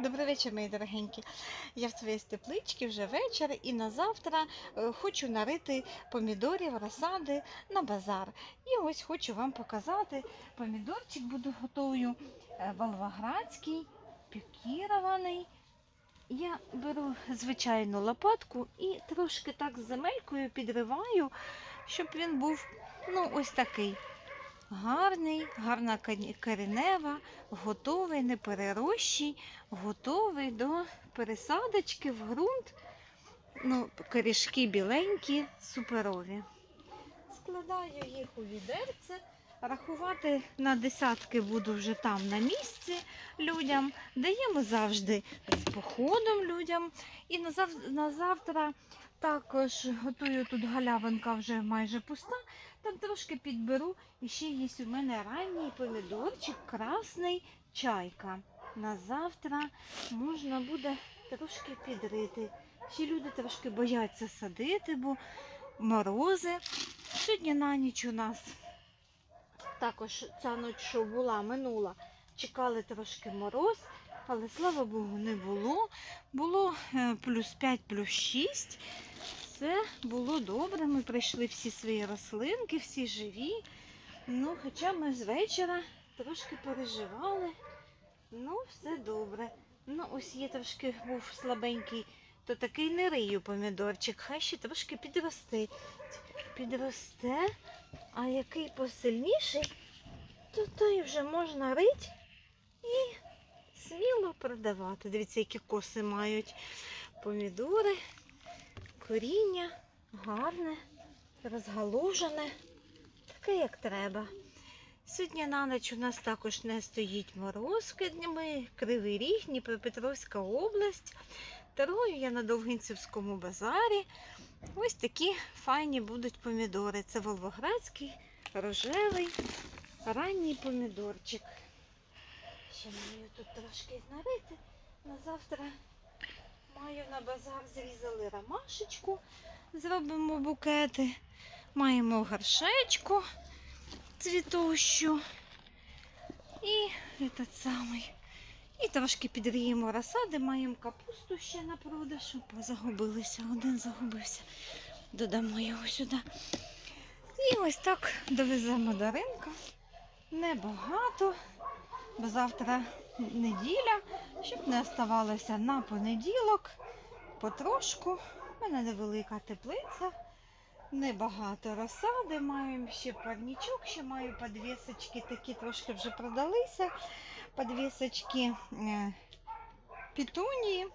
Добрий вечір, мої дорогенькі. Я в своїй тепличці вже вечір і на завтра е, хочу нарити помідорів, розсади на базар. І ось хочу вам показати. Помідорчик буду готую е, волгоградський, пікірований. Я беру звичайну лопатку і трошки так з земелькою підриваю, щоб він був ну, ось такий. Гарний, гарна коренева, готовий, не перерощий, готовий до пересадочки в ґрунт. Ну, корішки біленькі, суперові. Складаю їх у відерце. Рахувати на десятки буду вже там на місці людям. Даємо завжди з походом людям. І на, зав... на завтра також готую тут галявинка вже майже пуста. Там трошки підберу. І ще є у мене ранній помідорчик, красний чайка. На завтра можна буде трошки підрити. Ще люди трошки бояться садити, бо морози. Сьогодні на ніч у нас також ця ніч, що була, минула, чекали трошки мороз, але слава Богу, не було. Було е, плюс 5, плюс 6. Все було добре. Ми прийшли всі свої рослинки, всі живі. Ну, хоча ми з вечора трошки переживали. Ну, все добре. Ну, ось є трошки був слабенький, то такий не рию помідорчик. Хай ще трошки підросте. Підросте, а який посильніший, то той вже можна рить і сміло продавати. Дивіться, які коси мають помідори, коріння гарне, розгалужене, таке, як треба. Сьогодні на ніч у нас також не стоїть мороз, ми Кривий Ріг, Дніпропетровська область. Торгую я на Довгинцівському базарі. Ось такі файні будуть помідори. Це Волгоградський, рожевий, ранній помідорчик. Ще маю тут трошки знарити. На завтра маю на базар зрізали ромашечку, зробимо букети. Маємо горшечку цвітущу. І этот самий. І трошки підріємо розсади, маємо капусту ще на продаж. Опа, загубилися, один загубився. Додамо його сюди. І ось так довеземо до ринку. Небагато, бо завтра неділя, щоб не оставалося на понеділок. Потрошку. У мене невелика теплиця. Небагато розсади, маємо ще парнічок, ще маю подвісочки, такі трошки вже продалися. Подвісочки е, пітунії.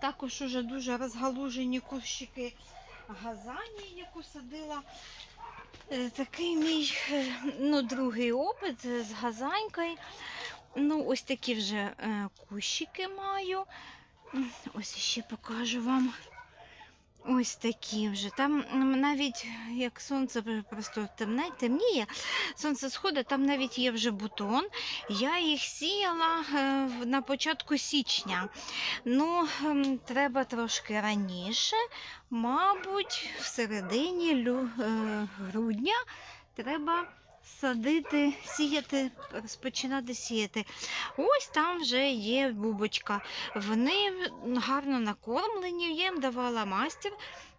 Також уже дуже розгалужені кущики газані, яку садила. Е, Такий мій е, ну, другий опит з газанькою. Ну, ось такі вже кущики маю. Ось ще покажу вам. Ось такі вже. Там навіть як сонце вже просто темне, темніє, сонце сходить, там навіть є вже бутон. Я їх сіяла е, на початку січня. Ну, треба трошки раніше, мабуть, в середині е, грудня треба садити, сіяти, розпочинати сіяти. Ось там вже є бубочка. Вони гарно накормлені, я їм давала мастер.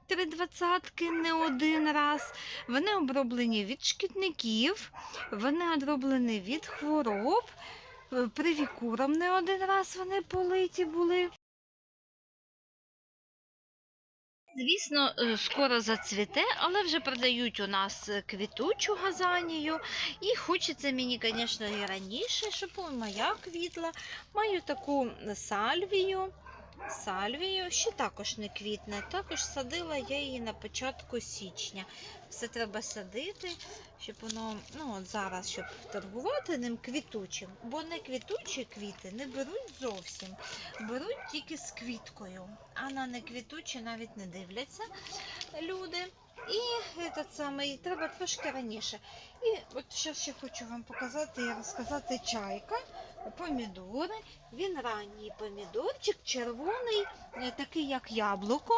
Три двадцятки не один раз. Вони оброблені від шкідників, вони оброблені від хвороб. Привікуром не один раз вони политі були. Звісно, е, скоро зацвіте, але вже продають у нас е, квітучу газанію. І хочеться мені, звісно, і раніше, щоб моя квітла. Маю таку сальвію. Сальвію ще також не квітне. Також садила я її на початку січня. Все треба садити, щоб воно, ну от зараз, щоб торгувати ним квітучим. Бо не квітучі квіти не беруть зовсім. Беруть тільки з квіткою. А на неквітучі навіть не дивляться люди. І этот самий, треба трошки раніше. І от зараз ще хочу вам показати і розказати чайка, помідори. Він ранній помідорчик, червоний, е, такий як яблуко.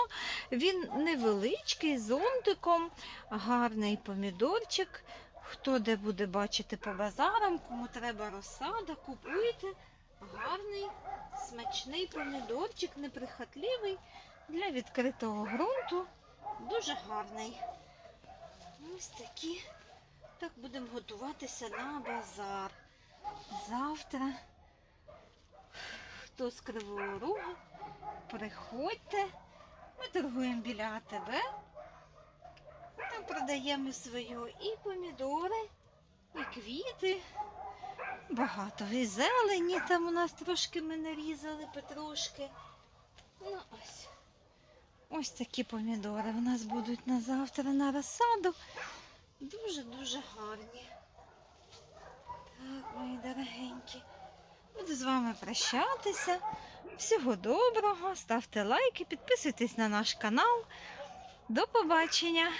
Він невеличкий, зонтиком, гарний помідорчик. Хто де буде бачити по базарам, кому треба розсада, купуйте. гарний, смачний помідорчик, неприхотливий для відкритого ґрунту. Дуже гарний. Ось такі. Так будемо готуватися на базар. Завтра. Хто з Кривого Рогу, приходьте. Ми торгуємо біля АТБ. Там продаємо свою і помідори, і квіти. Багато і зелені там у нас трошки ми нарізали петрушки. Ну ось. Ось такі помідори у нас будуть на завтра на розсаду. Дуже-дуже гарні. Так, мої дорогенькі. Буду з вами прощатися. Всього доброго, ставте лайки, підписуйтесь на наш канал. До побачення!